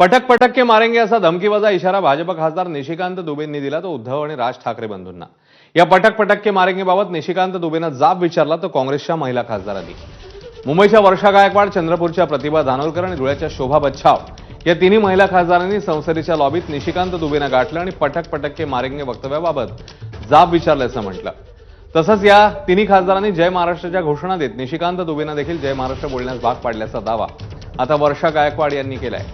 पटक पटक के मारेंगे असा धमकीबाजा इशारा भाजप खासदार निशिकांत दुबेंनी दिला तो उद्धव आणि राज ठाकरे बंधूंना. या पटक पटक के मारेंगे बाबत निशिकांत दुबेनं जाब विचारला तो काँग्रेसच्या महिला खासदारांनी. मुंबईच्या वर्षा गायकवाड चंद्रपूरच्या प्रतिभा धानोरकर आणि धुळ्याच्या शोभा बच्छाव या तिन्ही महिला खासदारांनी संसदेच्या लॉबीत निशिकांत दुबेनं गाठलं आणि पटक पटक के मारेंगे वक्तव्याबाबत जाब विचारल्याचं म्हटलं. तसंच या तिन्ही खासदारांनी जय महाराष्ट्राच्या घोषणा देत निशिकांत दुबेनं देखील जय महाराष्ट्र बोलण्यास भाग पाडल्याचा दावा आता वर्षा गायकवाड यांनी केलाय.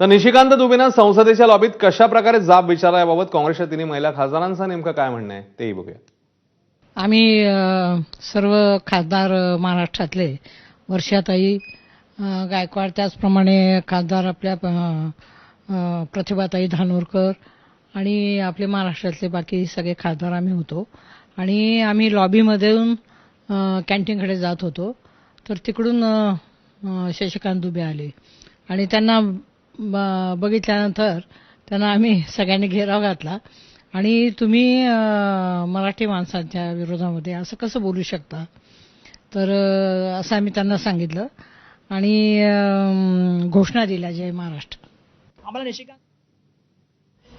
तर निशिकांत दुबेनं संसदेच्या लॉबीत कशा प्रकारे जाब विचारला याबाबत काँग्रेसच्या तिन्ही महिला खासदारांचं नेमकं काय म्हणणं आहे तेही बघूया. आम्ही सर्व खासदार महाराष्ट्रातले वर्षाताई गायकवाड त्याचप्रमाणे खासदार आपल्या प्रतिभाताई धानोरकर आणि आपले महाराष्ट्रातले बाकी सगळे खासदार आम्ही होतो. आणि आम्ही लॉबीमधून कॅन्टीनकडे जात होतो. तर तिकडून शशिकांत दुबे आले. आणि त्यांना बघितल्यानंतर त्यांना आम्ही सगळ्यांनी घेराव घातला. आणि तुम्ही मराठी माणसांच्या विरोधामध्ये असं कसं बोलू शकता? तर असं आम्ही त्यांना सांगितलं. आणि घोषणा दिल्या जय महाराष्ट्र. आम्हाला निशिकांत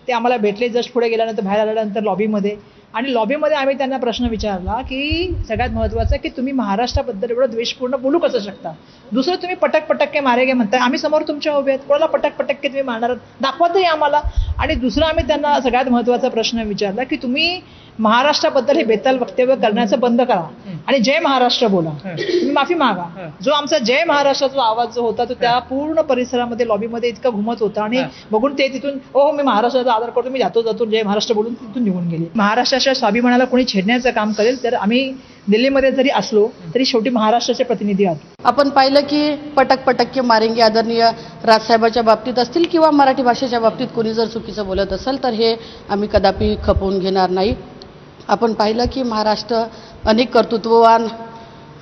ते आम्हाला भेटले जस्ट पुढे गेल्यानंतर बाहेर आल्यानंतर लॉबीमध्ये आणि लॉबीमध्ये आम्ही त्यांना प्रश्न विचारला की सगळ्यात महत्त्वाचं की तुम्ही महाराष्ट्राबद्दल एवढं द्वेषपूर्ण बोलू कसं शकता? दुसरं तुम्ही पटक पटक्के मारे गे म्हणताय. आम्ही समोर तुमच्या उभे आहेत. कोणाला पटक पटक्के तुम्ही मारणार दाखवा तरी आम्हाला. आणि दुसरं आम्ही त्यांना सगळ्यात महत्त्वाचा प्रश्न विचारला की तुम्ही महाराष्ट्राबद्दल हे बेताल वक्तव्य करण्याचं बंद करा. आणि जय महाराष्ट्र बोला. तुम्ही माफी मागा. जो आमचा जय महाराष्ट्राचा आवाज जो होता तो त्या पूर्ण परिसरामध्ये लॉबीमध्ये इतका घुमत होता आणि बघून ते तिथून ओ हो मी महाराष्ट्राचा आदर करतो मी जातो जातो जय महाराष्ट्र बोलून तिथून निघून गेले. महाराष्ट्राच्या स्वाभिमानाला कोणी छेडण्याचं काम करेल तर आम्ही दिल्लीमध्ये जरी असलो तरी शेवटी महाराष्ट्राचे प्रतिनिधी आहोत. आपण पाहिलं की पटक पटक के मारेंगे आदरणीय राजसाहेबाच्या बाबतीत असतील किंवा मराठी भाषेच्या बाबतीत कोणी जर चुकीचं बोलत असेल तर हे आम्ही कदापि खपवून घेणार नाही. आपण पाहिलं की महाराष्ट्र अनेक कर्तृत्ववान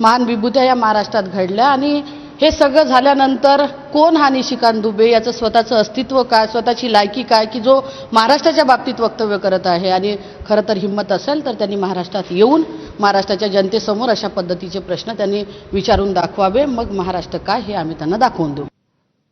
महान विभूत्या या महाराष्ट्रात घडल्या आणि हे सगळं झाल्यानंतर कोण हा निशिकांत दुबे याचं स्वतःचं अस्तित्व काय स्वतःची लायकी काय की जो महाराष्ट्राच्या बाबतीत वक्तव्य करत आहे आणि खरं तर हिंमत असेल तर त्यांनी महाराष्ट्रात येऊन महाराष्ट्राच्या जनतेसमोर अशा पद्धतीचे प्रश्न त्यांनी विचारून दाखवावे. मग महाराष्ट्र काय हे आम्ही त्यांना दाखवून देऊ.